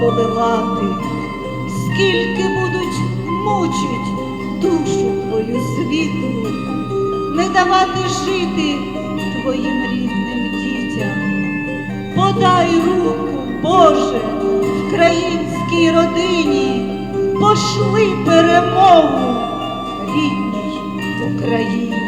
Поливати, скільки будуть мучить душу твою світлу, не давати жити твоїм рідним дітям. Подай руку, Боже, українській родині, пошли перемогу рідній Україні.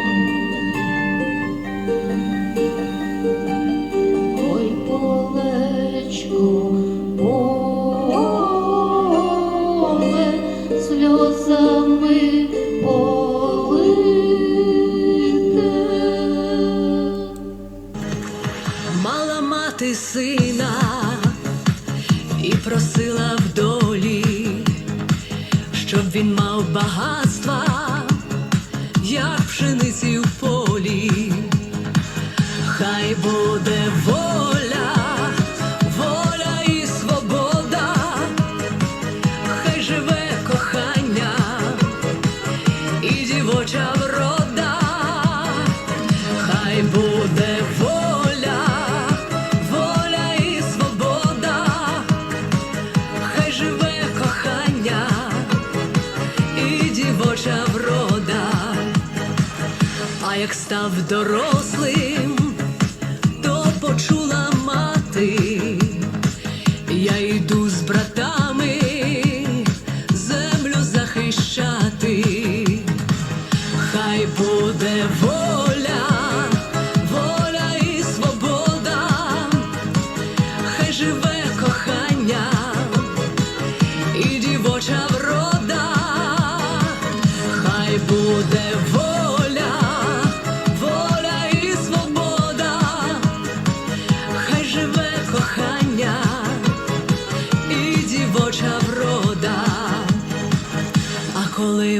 в дорослі.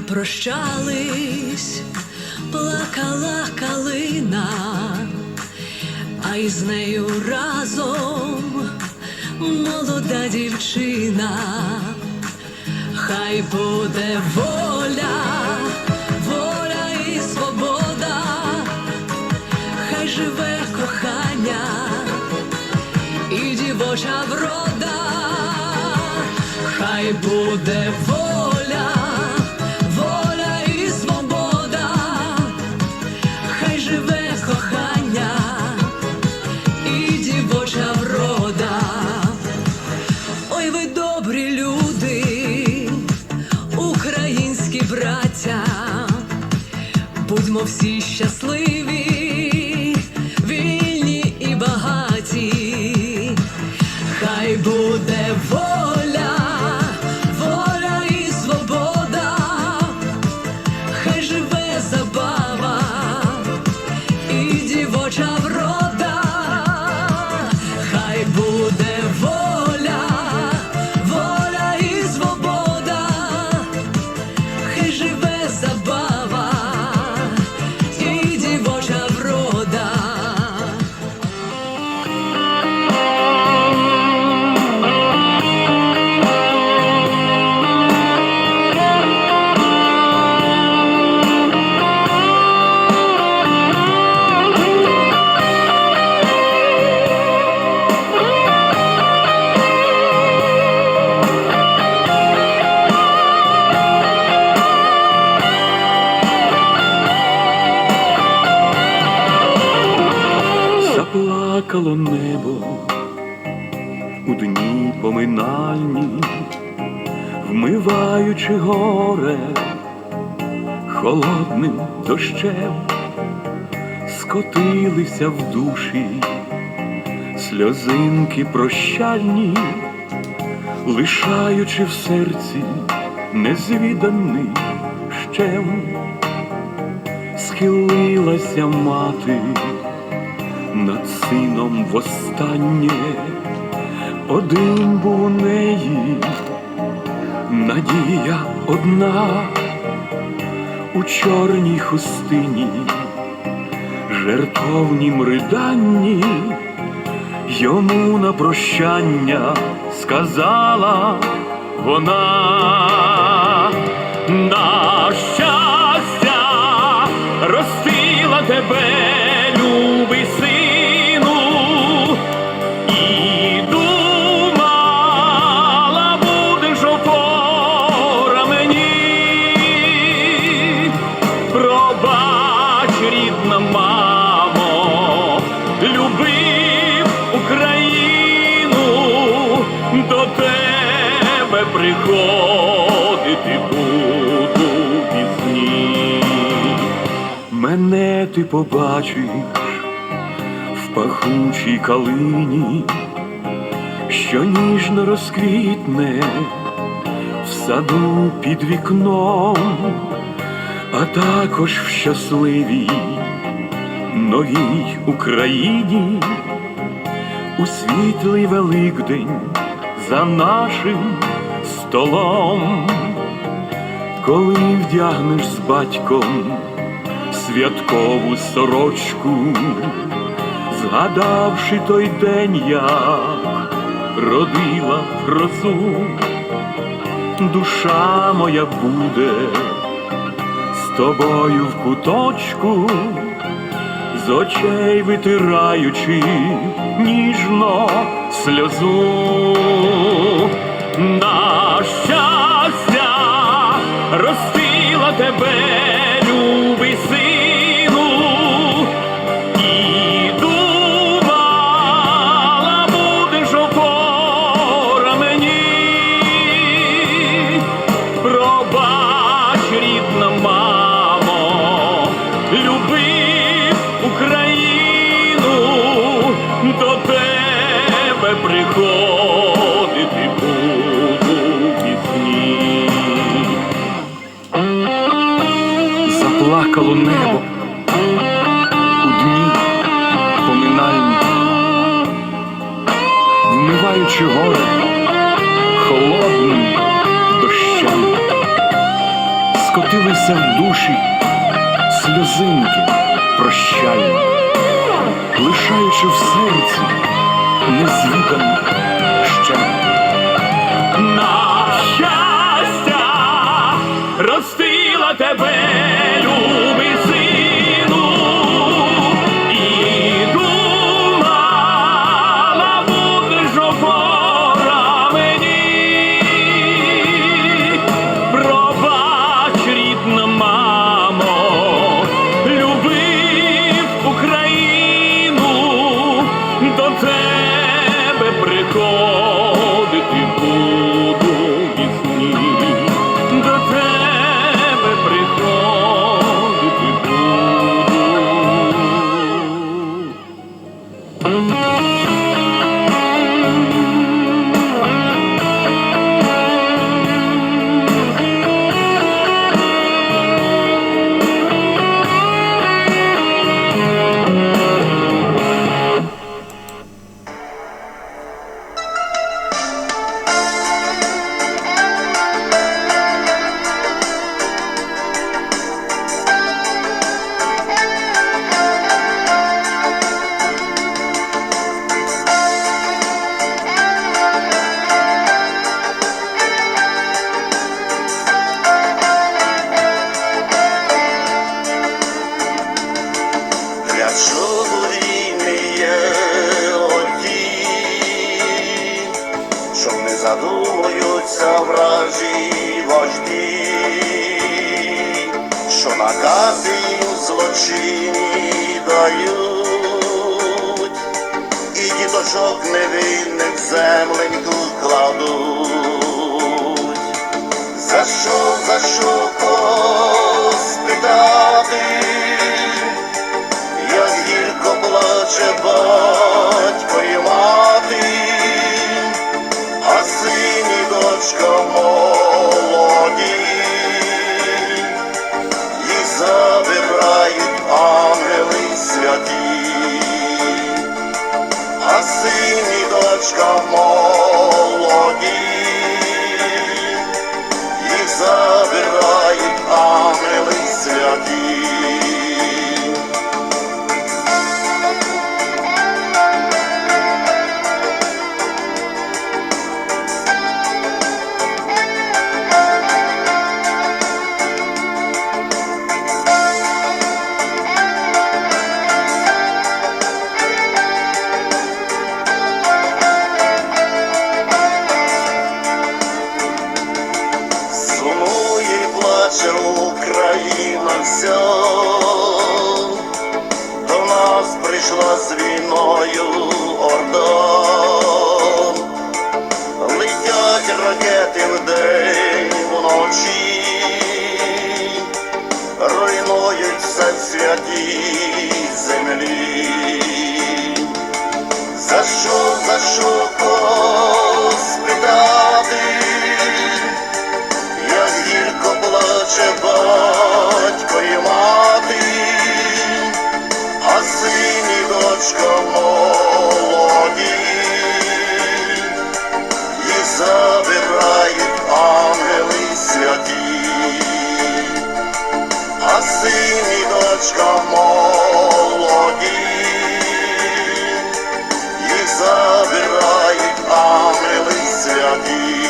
Прощались, плакала калина, а із нею разом молода дівчина, хай буде воля, воля і свобода, хай живе кохання і дівоча врода, хай буде воля. Будьмо всі щасливі. Вмиваючи горе холодним дощем, скотилися в душі сльозинки прощальні, лишаючи в серці незвіданий щем, схилилася мати над сином востаннє один був у неї, надія одна у чорній хустині, жертовнім риданні, йому на прощання сказала вона до тебе приходити буду пізні. Мене ти побачиш в пахучій калині, що ніжно розквітне в саду під вікном, а також в щасливій новій Україні, у світлий Великдень за нашим столом, коли вдягнеш з батьком святкову сорочку, згадавши той день, як родила грозу, душа моя буде з тобою в куточку, з очей витираючи ніжно сльозу. На щастя ростила лишаючи в серці незвіданий ще. Невинних земленьку кладуть. За що, за що поспитати, як гірко плаче батько Сумує плаче До нас прийшла з війною орда, летять ракети вдень вночі, руйнують все святій землі. За що, за що Yeah.